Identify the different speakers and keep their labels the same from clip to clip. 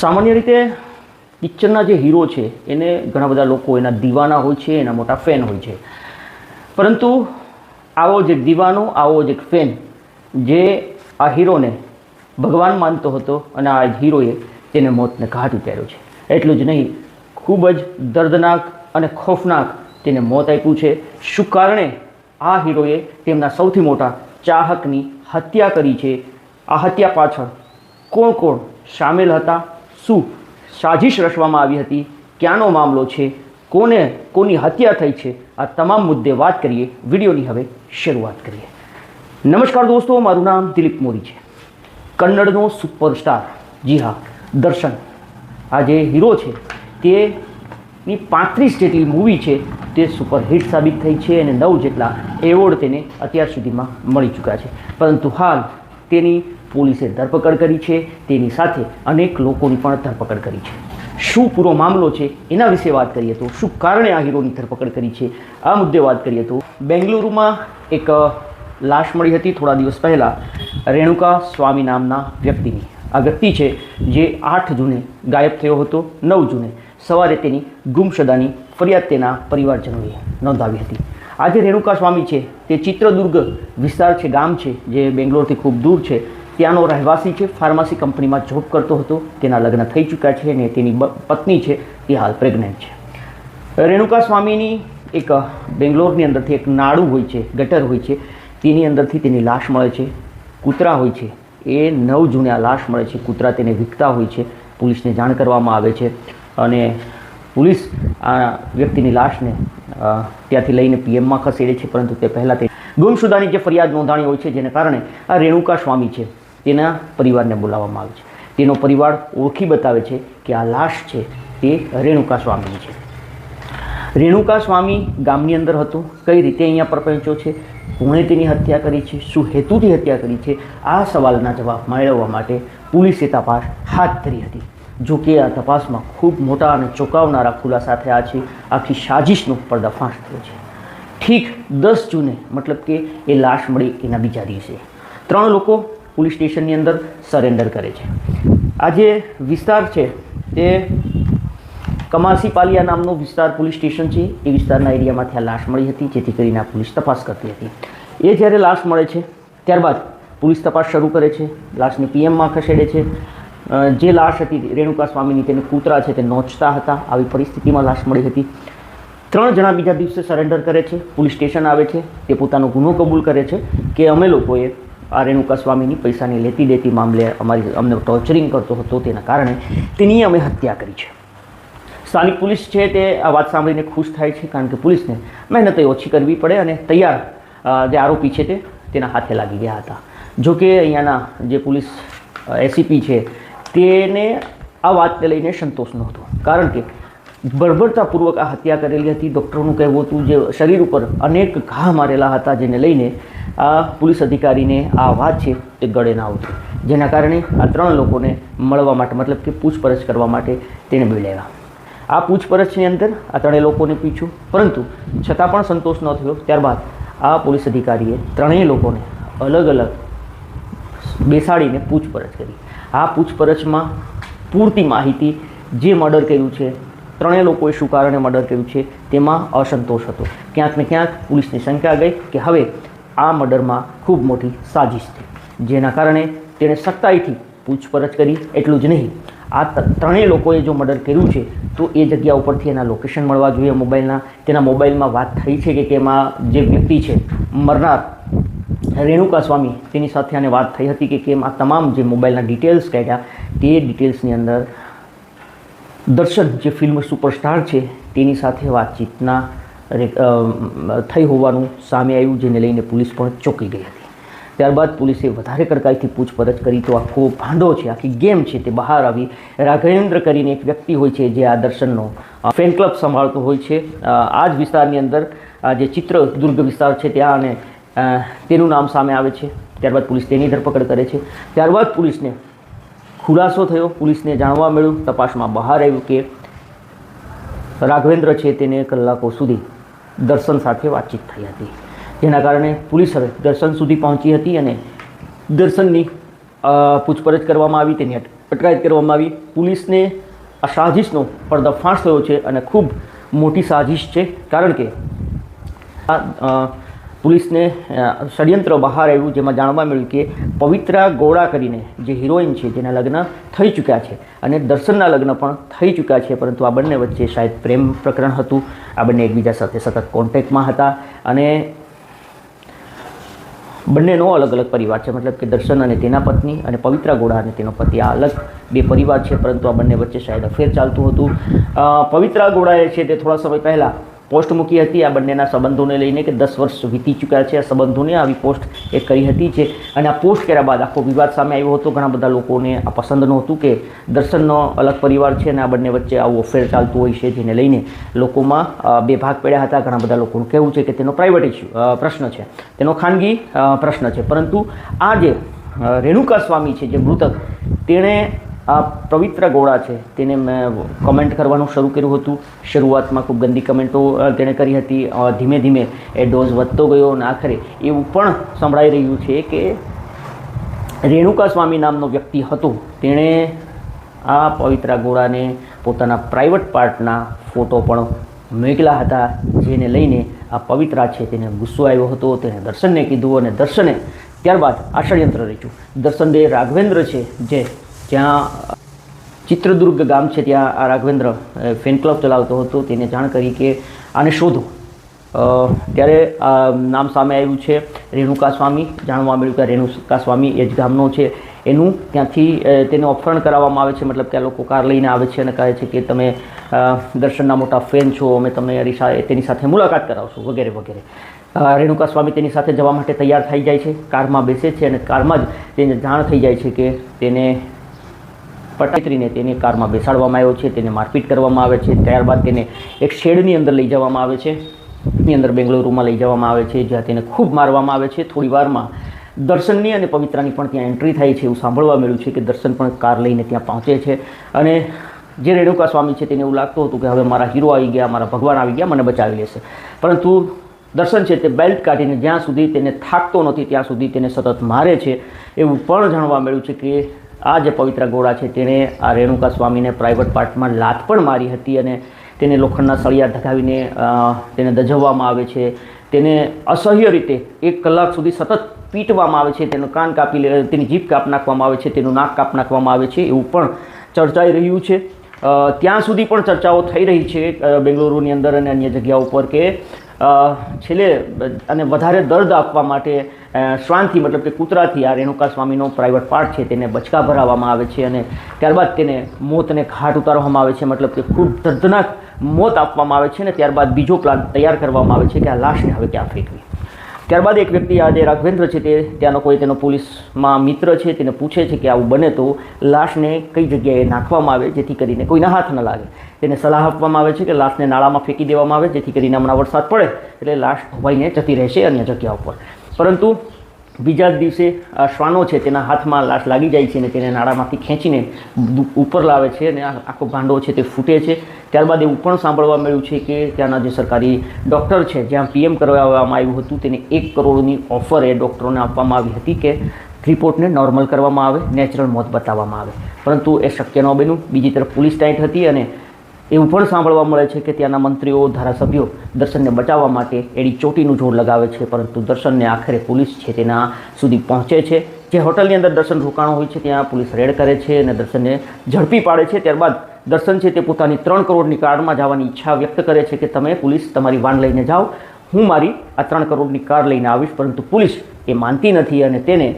Speaker 1: સામાન્ય રીતે પિક્ચરના જે હીરો છે, એને ઘણા બધા લોકો એના દીવાના હોય છે, એના મોટા ફેન હોય છે. પરંતુ આવો જ દીવાનો, આવો જ એક ફેન જે આ હીરોને ભગવાન માનતો હતો અને આ હીરોએ તેને મોતને ઘાટ ઉતાર્યો છે. એટલું જ નહીં, ખૂબ જ દર્દનાક અને ખોફનાક તેને મોત આપ્યું છે. શું કારણે આ હીરોએ તેમના સૌથી મોટા ચાહકની હત્યા કરી છે? આ હત્યા પાછળ કોણ કોણ સામેલ હતા? શું સાજિશ રચવામાં આવી હતી? ક્યાંનો મામલો છે? કોને કોની હત્યા થઈ છે? આ તમામ મુદ્દે વાત કરીએ. વિડીયોની હવે શરૂઆત કરીએ. નમસ્કાર દોસ્તો, મારું નામ દિલીપ મોરી છે. કન્નડનો સુપરસ્ટાર. જી હા, દર્શન. આ જે હીરો છે, તેની પાંત્રીસ જેટલી મૂવી છે, તે સુપરહિટ સાબિત થઈ છે અને નવ જેટલા એવોર્ડ તેને અત્યાર સુધીમાં મળી ચૂક્યા છે. પરંતુ હાલ તેની પોલીસે ધરપકડ કરી છે. તેની સાથે અનેક લોકોની પણ ધરપકડ કરી છે. શું પૂરો મામલો છે એના વિશે વાત કરીએ તો શું કારણે આ હીરોની ધરપકડ કરી છે? આ મુદ્દે વાત કરીએ તો બેંગલુરુમાં એક લાશ મળી હતી થોડા દિવસ પહેલાં. રેણુકા સ્વામી નામના વ્યક્તિની. આ વ્યક્તિ છે જે આઠ જૂને ગાયબ થયો હતો, નવ જૂને. સવારે તેની ગુમશદાની ફરિયાદ તેના પરિવારજનોએ નોંધાવી હતી. આજે રેણુકા સ્વામી છે. તે ચિત્રદુર્ગ વિસ્તાર છે, ગામ છે, જે બેંગ્લોરથી ખૂબ દૂર છે. ત્યાંનો રહેવાસી છે. ફાર્મસી કંપનીમાં જોબ કરતો હતો. તેના લગ્ન થઈ ચૂક્યા છે અને તેની પત્ની છે. તે હાલ પ્રેગ્નન્ટ છે. રેણુકા સ્વામીની એક બેંગ્લોરની અંદરથી એક નાળું હોય છે, ગટર હોય છે. તેની અંદરથી તેની લાશ મળે છે. કૂતરા હોય છે. એ નવ જૂને આ લાશ મળે છે. કૂતરા તેને વિકતા હોય છે. પોલીસને જાણ કરવામાં આવે છે. અને પોલીસ આ વ્યક્તિની લાશને ત્યાંથી લઈને પીએમમાં ખસેડે છે. પરંતુ તે પહેલાં તે ગુમશુદાની જે ફરિયાદ નોંધાણી હોય છે, જેને કારણે આ રેણુકા સ્વામી છે. તેના પરિવારને બોલાવવામાં આવે છે. તેનો પરિવાર ઓળખી બતાવે છે કે આ લાશ છે તે રેણુકા સ્વામીની છે. રેણુકા સ્વામી ગામની અંદર હતો. કઈ રીતે અહીંયા પર પહોંચ્યો છે? કોણે તેની હત્યા કરી છે? શું હેતુથી હત્યા કરી છે? આ સવાલના જવાબ મેળવવા માટે પોલીસે તપાસ હાથ ધરી હતી. જો કે આ તપાસમાં ખૂબ મોટા અને ચોંકાવનારા ખુલાસા થયા છે. આખી સાજિશનો પર્દાફાશ થયો છે. ઠીક દસ જૂને, મતલબ કે એ લાશ મળી એના બીજા દિવસે. ત્રણ લોકો પોલીસ સ્ટેશનની અંદર સરેન્ડર કરે છે. આ જે વિસ્તાર છે તે કમાસી પાલિયા નામનો વિસ્તાર પોલીસ સ્ટેશન છે. એ વિસ્તારના એરિયામાંથી આ લાશ મળી હતી, જેથી કરીને આ પોલીસ તપાસ કરતી હતી. એ જ્યારે લાશ મળે છે, ત્યારબાદ પોલીસ તપાસ શરૂ કરે છે. લાશને પીએમમાં ખસેડે છે. જે લાશ હતી, રેણુકા સ્વામીની, તેને કૂતરા છે તે નોચતા હતા. આવી પરિસ્થિતિમાં લાશ મળી હતી. ત્રણ જણા બીજા દિવસે સરેન્ડર કરે છે. પોલીસ સ્ટેશન આવે છે. તે પોતાનો ગુનો કબૂલ કરે છે કે અમે લોકોએ આ રેણુકા સ્વામીની પૈસાની લેતી દેતી મામલે અમારી અમને ટોર્ચરિંગ કરતો હતો તેના કારણે તેની અમે હત્યા કરી છે. સ્થાનિક પોલીસ છે તે આ વાત સાંભળીને ખુશ થાય છે કારણ કે પોલીસને મહેનત ઓછી કરવી પડે અને તૈયાર જે આરોપી છે તે તેના હાથે લાગી ગયા હતા. જો કે અહીંયાના જે પોલીસ એસીપી છે તેને આ વાતને લઈને સંતોષ નહોતો. કારણ કે બળબડતાપૂર્વક આ હત્યા કરેલી હતી. ડૉક્ટરનું કહેવું હતું જે શરીર ઉપર અનેક ઘા મારેલા હતા જેને લઈને આ પોલીસ અધિકારીને આ વાત છે તે ગળે ના આવતી જેના કારણે આ ત્રણ લોકોને મળવા માટે, મતલબ કે પૂછપરછ કરવા માટે તેણે બોલાવ્યા. આ પૂછપરછની અંદર આ ત્રણેય લોકોને પૂછ્યું. પરંતુ છતાં પણ સંતોષ ન થયો. ત્યારબાદ આ પોલીસ અધિકારીએ ત્રણેય લોકોને અલગ અલગ બેસાડીને પૂછપરછ કરી. આ પૂછપરછમાં પૂરતી માહિતી જે મર્ડર કર્યું છે, ત્રણેય લોકોએ શું કારણે મર્ડર કર્યું છે, તેમાં અસંતોષ હતો. ક્યાંક ને ક્યાંક પોલીસની શંકા ગઈ કે હવે આ મર્ડરમાં ખૂબ મોટી સાજિશ છે. જેના કારણે તેણે સખ્તાઈથી પૂછપરછ કરી એટલું જ નહીં. આ ત્રણેય લોકોએ જો મર્ડર કર્યું છે, તો એ જગ્યા ઉપરથી એના લોકેશન મળવા જોઈએ. મોબાઈલના, તેના મોબાઈલમાં વાત થઈ છે કે તેમાં જે વ્યક્તિ છે, મરનાર રેણુકા સ્વામી, તેની સાથે આને વાત થઈ હતી કે કેમ આ તમામ જે મોબાઈલના ડિટેલ્સ કાઢ્યા, તે ડિટેલ્સની અંદર દર્શન, જે ફિલ્મ સુપરસ્ટાર છે, તેની સાથે વાતચીતના થઈ હોવાનું સામે આવ્યું, જેને લઈને પોલીસ પણ ચોંકી ગઈ હતી. ત્યારબાદ પોલીસે વધારે કડકાઈથી પૂછપરછ કરી તો આખો ભાંડો છે, આખી ગેમ છે તે બહાર આવી. રાઘવેન્દ્ર કરીને એક વ્યક્તિ હોય છે જે આ દર્શનનો ફેન ક્લબ સંભાળતો હોય છે. આ જ વિસ્તારની અંદર, આ જે ચિત્રદુર્ગ વિસ્તાર છે ત્યાં અને તેનું નામ સામે આવે છે. ત્યારબાદ પોલીસ તેની ધરપકડ કરે છે. ત્યારબાદ પોલીસને ખુલાસો થયો. પોલીસને જાણવા મળ્યું, તપાસમાં બહાર આવ્યું કે રાઘવેન્દ્ર છે તેને કલાકો સુધી દર્શન સાથે વાતચીત થઈ હતી. જેના કારણે પોલીસ હવે દર્શન સુધી પહોંચી હતી અને દર્શનની પૂછપરછ કરવામાં આવી, તેની અટ- અટકાયત કરવામાં આવી. પોલીસને આ સાજિશનો પર્દાફાશ થયો છે અને ખૂબ મોટી સાજિશ છે. કારણ કે આ પોલીસને ષડયંત્ર બહાર આવ્યું જેમાં જાણવા મળ્યું કે પવિત્રા ગોળા કરીને જે હિરોઈન છે જેના લગ્ન થઈ ચૂક્યા છે અને દર્શનના લગ્ન પણ થઈ ચૂક્યા છે, પરંતુ આ બંને વચ્ચે શાયદ પ્રેમ પ્રકરણ હતું. આ બંને એકબીજા સાથે સતત કોન્ટેક્ટમાં હતા અને બંનેનો અલગ અલગ પરિવાર છે. મતલબ કે દર્શન અને તેના પત્ની અને પવિત્રા ગોળા અને તેનો પતિ, આ અલગ બે પરિવાર છે, પરંતુ આ બંને વચ્ચે શાયદ અફેર ચાલતું હતું. પવિત્રા ગોળાએ છે તે થોડા સમય પહેલાં પોસ્ટ મૂકી હતી આ બંનેના સંબંધોને લઈને કે દસ વર્ષ વીતી ચૂક્યા છે આ સંબંધોને આવી પોસ્ટ એ કરી હતી છે અને આ પોસ્ટ કર્યા બાદ આખો વિવાદ સામે આવ્યો હતો. ઘણા બધા લોકોને આ પસંદ નહોતું કે દર્શનનો અલગ પરિવાર છે અને આ બંને વચ્ચે આવું અફેર ચાલતું હોય છે જેને લઈને લોકોમાં બે ભાગ પડ્યા હતા. ઘણા બધા લોકોનું કહેવું છે કે તેનો પ્રાઇવેટ ઇસ્યુ પ્રશ્ન છે. તેનો ખાનગી પ્રશ્ન છે. પરંતુ આ જે રેણુકા સ્વામી છે, જે મૃતક, તેણે આ પવિત્ર ગોળા છે, તેને મેં કમેન્ટ કરવાનું શરૂ કર્યું હતું. શરૂઆતમાં ખૂબ ગંદી કમેન્ટો તેણે કરી હતી. ધીમે ધીમે એ ડોઝ વધતો ગયો અને આખરે એવું પણ સંભળાઈ રહ્યું છે કે રેણુકા સ્વામી નામનો વ્યક્તિ હતો. તેણે આ પવિત્ર ગોળાને પોતાના પ્રાઇવેટ પાર્ટના ફોટો પણ મેઘલા હતા, જેને લઈને આ પવિત્રા છે તેને ગુસ્સો આવ્યો હતો. તેણે દર્શનને કીધું અને દર્શને ત્યારબાદ આ ષડયંત્ર રચ્યું. દર્શન દે રાઘવેન્દ્ર છે. જે જ્યાં ચિત્રદુર્ગ ગામ છે, ત્યાં આ રાઘવેન્દ્ર ફેન ક્લબ ચલાવતો હતો. તેને જાણ કરી કે આને શોધો. ત્યારે આ નામ સામે આવ્યું છે, રેણુકા સ્વામી. જાણવા મળ્યું કે રેણુકા સ્વામી એ જ ગામનો છે. એનું ત્યાંથી તેને અપહરણ કરાવવામાં આવે છે. મતલબ કે આ લોકો કાર લઈને આવે છે અને કહે છે કે તમે દર્શનના મોટા ફેન છો. અમે તમને તેની સાથે મુલાકાત કરાવશું, વગેરે વગેરે. રેણુકા સ્વામી તેની સાથે જવા માટે તૈયાર થઈ જાય છે. કારમાં બેસે છે અને કારમાં જ તેને જાણ થઈ જાય છે કે તેને પટાત્રીને તેને કારમાં બેસાડવામાં આવ્યો છે, તેને મારપીટ કરવામાં આવે છે, ત્યારબાદ તેને એક શેડની અંદર લઈ જવામાં આવે છે. ની અંદર બેંગલુરુમાં લઈ જવામાં આવે છે, જ્યાં તેને ખૂબ મારવામાં આવે છે. થોડી વારમાં દર્શનની અને પવિત્રાની પણ ત્યાં એન્ટ્રી થાય છે એવું સાંભળવા મળ્યું છે કે દર્શન પણ કાર લઈને ત્યાં પહોંચે છે. અને જે રેણુકા સ્વામી છે તેને એવું લાગતું હતું કે હવે મારા હીરો આવી ગયા, મારા ભગવાન આવી ગયા, મને બચાવી લેશે. પરંતુ દર્શન છે તે બેલ્ટ કાઢીને જ્યાં સુધી તેને થાકતો નથી, ત્યાં સુધી તેને સતત મારે છે એવું પણ જાણવા મળ્યું છે કે આ જે પવિત્ર ગોળા છે તેણે આ રેણુકા સ્વામીને પ્રાઇવેટ પાર્ટમાં લાત પણ મારી હતી અને તેને લોખંડના સળિયા ધગાવીને તેને દજવવામાં આવે છે. તેને અસહ્ય રીતે એક કલાક સુધી સતત પીટવામાં આવે છે. તેનું કાન કાપી લે, તેની જીભ કાપ નાખવામાં આવે છે, તેનું નાક કાપ નાખવામાં આવે છે, એવું પણ ચર્ચાઈ રહ્યું છે. ત્યાં સુધી પણ ચર્ચાઓ થઈ રહી છે બેંગલુરુની અંદર અને અન્ય જગ્યાઓ પર કે છેલ્લે અને વધારે દર્દ આપવા માટે શ્વાનથી મતલબ કે કૂતરાથી આ રેણુકા સ્વામીનો પ્રાઇવેટ પાર્ટ છે, તેને બચકા ભરાવવામાં આવે છે અને ત્યારબાદ તેને મોતને ઘાટ ઉતારવામાં આવે છે, મતલબ કે ખૂબ દર્દનાક મોત આપવામાં આવે છે અને ત્યારબાદ બીજો પ્લાન તૈયાર કરવામાં આવે છે કે આ લાશને હવે ક્યાં ફેંકવી. ત્યારબાદ એક વ્યક્તિ આ જે રાઘવેન્દ્ર છે તે, ત્યાંનો કોઈ તેનો પોલીસમાં મિત્ર છે, તેને પૂછે છે કે આવું બને તો લાશને કઈ જગ્યાએ નાખવામાં આવે જેથી કરીને કોઈના હાથ ન લાગે. તેને સલાહ આપવામાં આવે છે કે લાશને નાળામાં ફેંકી દેવામાં આવે જેથી કરીને હમણાં વરસાદ પડે એટલે લાશ ધોવાઈને જતી રહેશે અન્ય જગ્યા ઉપર. પરંતુ બીજા જ દિવસે શ્વાનો છે, તેના હાથમાં લાશ લાગી જાય છે અને તેને નાળામાંથી ખેંચીને ઉપર લાવે છે અને આખો ભાંડો છે તે ફૂટે છે. ત્યારબાદ એવું પણ સાંભળવા મળ્યું છે કે ત્યાંના જે સરકારી ડૉક્ટર છે, જ્યાં પીએમ કરવામાં આવ્યું હતું, તેને એક કરોડની ઓફર એ ડૉક્ટરોને આપવામાં આવી હતી કે રિપોર્ટને નોર્મલ કરવામાં આવે, નેચરલ મોત બતાવવામાં આવે. પરંતુ એ શક્ય ન બન્યું. બીજી તરફ પોલીસ ટાઈટ હતી અને એવું પણ સાંભળવા મળે છે કે ત્યાંના મંત્રીઓ, ધારાસભ્યો દર્શનને બચાવવા માટે એડી ચોટીનું જોર લગાવે છે, પરંતુ દર્શનને આખરે પોલીસ છે તેના સુધી પહોંચે છે. જે હોટલની અંદર દર્શન રોકાણો હોય છે, ત્યાં પોલીસ રેડ કરે છે અને દર્શનને ઝડપી પાડે છે. ત્યારબાદ દર્શન છે તે પોતાની ત્રણ કરોડની કારમાં જવાની ઈચ્છા વ્યક્ત કરે છે કે તમે પોલીસ તમારી વાન લઈને જાઓ. હું મારી આ ત્રણ કરોડની કાર લઈને આવીશ, પરંતુ પોલીસ એ માનતી નથી અને તેને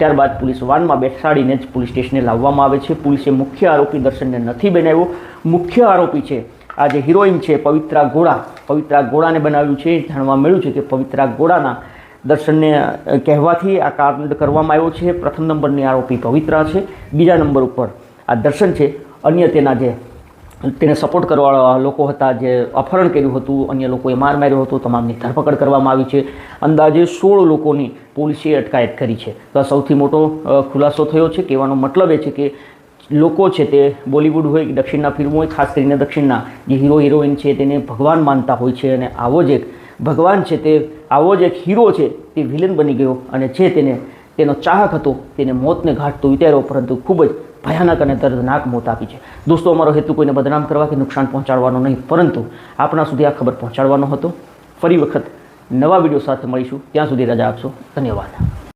Speaker 1: ત્યારબાદ પોલીસ વાનમાં બેસાડીને જ પોલીસ સ્ટેશને લાવવામાં આવે છે. પોલીસે મુખ્ય આરોપી દર્શનને નથી બનાવ્યો. મુખ્ય આરોપી છે, આ જે હિરોઈન છે, પવિત્રા ગોળા. પવિત્રા ગોળાને બનાવ્યું છે. જાણવા મળ્યું છે કે પવિત્રા ગોળાના દર્શનને કહેવાથી આ કાંડ કરવામાં આવ્યો છે. પ્રથમ નંબરની આરોપી પવિત્રા છે. બીજા નંબર ઉપર આ દર્શન છે. અન્ય તેના જે, તેને સપોર્ટ કરવાવાળા લોકો હતા, જે અપહરણ કર્યું હતું, અન્ય લોકોએ માર માર્યો હતો, તમામની ધરપકડ કરવામાં આવી છે. અંદાજે સોળ લોકોની પોલીસે અટકાયત કરી છે. તો આ સૌથી મોટો ખુલાસો થયો છે. કહેવાનો મતલબ એ છે કે લોકો છે તે બોલિવૂડ હોય કે દક્ષિણના ફિલ્મો હોય, ખાસ કરીને દક્ષિણના, જે હીરો, હિરોઈન છે તેને ભગવાન માનતા હોય છે અને આવો જ એક ભગવાન છે તે, આવો જ એક હીરો છે તે વિલન બની ગયો અને જે તેને, તેનો ચાહક હતો, તેને મોતને ઘાટતો વિચાર્યો પરંતુ ખૂબ જ ભયાનક અને દર્દનાક મોત આપી છે. દોસ્તો, અમારો હેતુ કોઈને બદનામ કરવા કે નુકસાન પહોંચાડવાનો નહીં, પરંતુ આપણા સુધી આ ખબર પહોંચાડવાનો હતો. ફરી વખત નવા વીડિયો સાથે મળીશું. ત્યાં સુધી રજા આપશો. ધન્યવાદ.